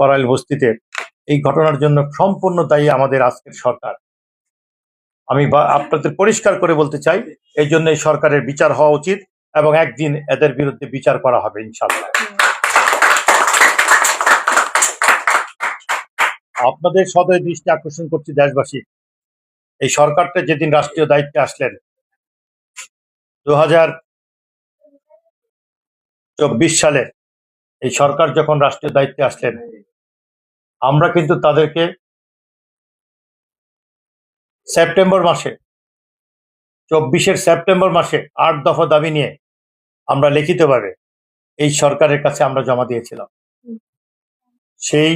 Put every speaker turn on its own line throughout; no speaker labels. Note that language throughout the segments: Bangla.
করাইল বস্তিতে, এই ঘটনার জন্য সম্পূর্ণ দায়ী আমাদের আজকের সরকার। আমি আপনাদের পরিষ্কার করে বলতে চাই, এই জন্য সরকারের বিচার হওয়া উচিত এবং একদিন এদের বিরুদ্ধে বিচার করা হবে ইনশাল্লাহ আপনাদের সদয় দৃষ্টি আকর্ষণ করছি দেশবাসী। এই সরকারটা যেদিন রাষ্ট্রীয় দায়িত্বে আসলেন দু চব্বিশ সালে এই সরকার যখন রাষ্ট্রীয় দায়িত্বে আসলেন আমরা কিন্তু তাদেরকে সেপ্টেম্বর মাসে চব্বিশের সেপ্টেম্বর মাসে আট দফা দাবি নিয়ে আমরা লিখিতভাবে এই সরকারের কাছে আমরা জমা দিয়েছিলাম। সেই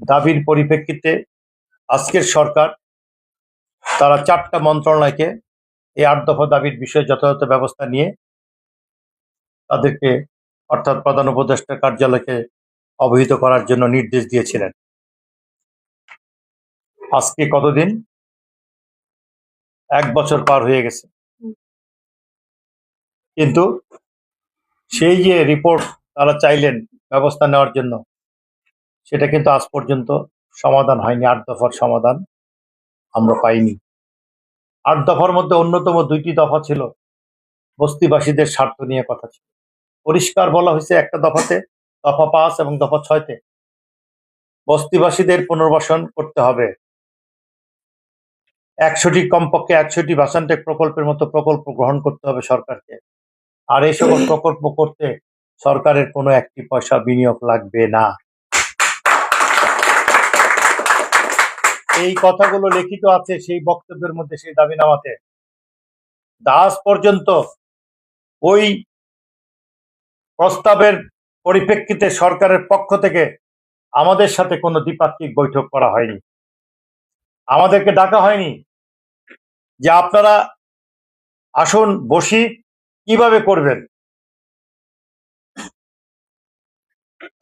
দাবির পরিপ্রেক্ষিতে আজকের সরকার তারা চারটা মন্ত্রণালয়কে এই আট দফা দাবির বিষয়ে যথাযথ ব্যবস্থা নিয়ে তাদেরকে অর্থাৎ প্রধান উপদেষ্টা কার্যালয়কে অবহিত করার জন্য নির্দেশ দিয়েছিলেন। আজকে কতদিন? এক বছর পার হয়ে গেছে। কিন্তু সেই যে রিপোর্ট তারা চাইলেন ব্যবস্থা নেওয়ার জন্য, সেটা কিন্তু আজ পর্যন্ত সমাধান হয়নি। আট দফার সমাধান আমরা পাইনি। আট দফার মধ্যে অন্যতম দুইটি দফা ছিল, বস্তিবাসীদের স্বার্থ নিয়ে কথা ছিল। পরিষ্কার বলা হয়েছে একটা দফাতে দফা পাঁচ এবং দফা ছয়তে বস্তিবাসীদের পুনর্বাসন করতে হবে। একশোটি কমপক্ষে একশোটি ভাষান্টেক প্রকল্পের মতো প্রকল্প গ্রহণ করতে হবে সরকারকে। আর এই সকল প্রকল্প করতে সরকারের কোনো একটি পয়সা বিনিয়োগ লাগবে না। এই কথাগুলো লিখিত আছে সেই বক্তব্যের মধ্যে, সেই দাবিনামাতে দাস পর্যন্ত ওই প্রস্তাবের পরিপ্রেক্ষিতে সরকারের পক্ষ থেকে আমাদের সাথে কোনো দ্বিপাক্ষিক বৈঠক করা হয়নি। আমাদেরকে ডাকা হয়নি যে আপনারা আসুন, বসি, কীভাবে করবেন।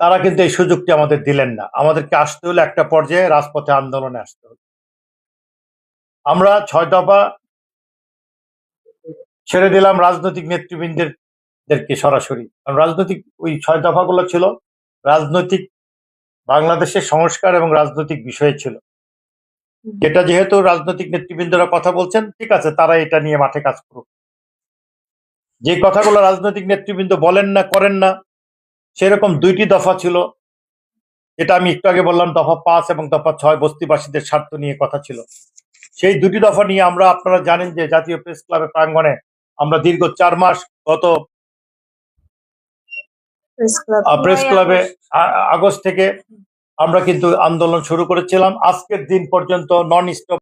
তারা কিন্তু এই সুযোগটি আমাদের দিলেন না। আমাদেরকে আসতে হলে একটা পর্যায়ে রাজপথে আন্দোলনে আসতে হলো আমরা ছয় দফা ছেড়ে দিলাম রাজনৈতিক নেতৃবৃন্দের দেরকে সরাসরি। কারণ রাজনৈতিক ওই ছয় দফাগুলো ছিল রাজনৈতিক বাংলাদেশের সংস্কার এবং রাজনৈতিক বিষয়ে ছিল। যেটা যেহেতু রাজনৈতিক নেতৃবৃন্দরা কথা বলছেন ঠিক আছে তারা এটা নিয়ে মাঠে কাজ করুক। যে কথাগুলো রাজনৈতিক নেতৃবৃন্দ বলেন না করেন না সেরকম দুইটি দফা ছিল। যেটা আমি একটু আগে বললাম দফা পাঁচ এবং দফা ছয় বস্তিবাসীদের স্বার্থ নিয়ে কথা ছিল। সেই দুটি দফা নিয়ে আমরা আপনারা জানেন যে জাতীয় প্রেস ক্লাবের প্রাঙ্গণে আমরা দীর্ঘ চার মাস গত
প্রেস ক্লাব।
আহ, ক্লাবে আগস্ট। থেকে আমরা কিন্তু আন্দোলন শুরু করেছিলাম। আজকের দিন পর্যন্ত নন স্টপ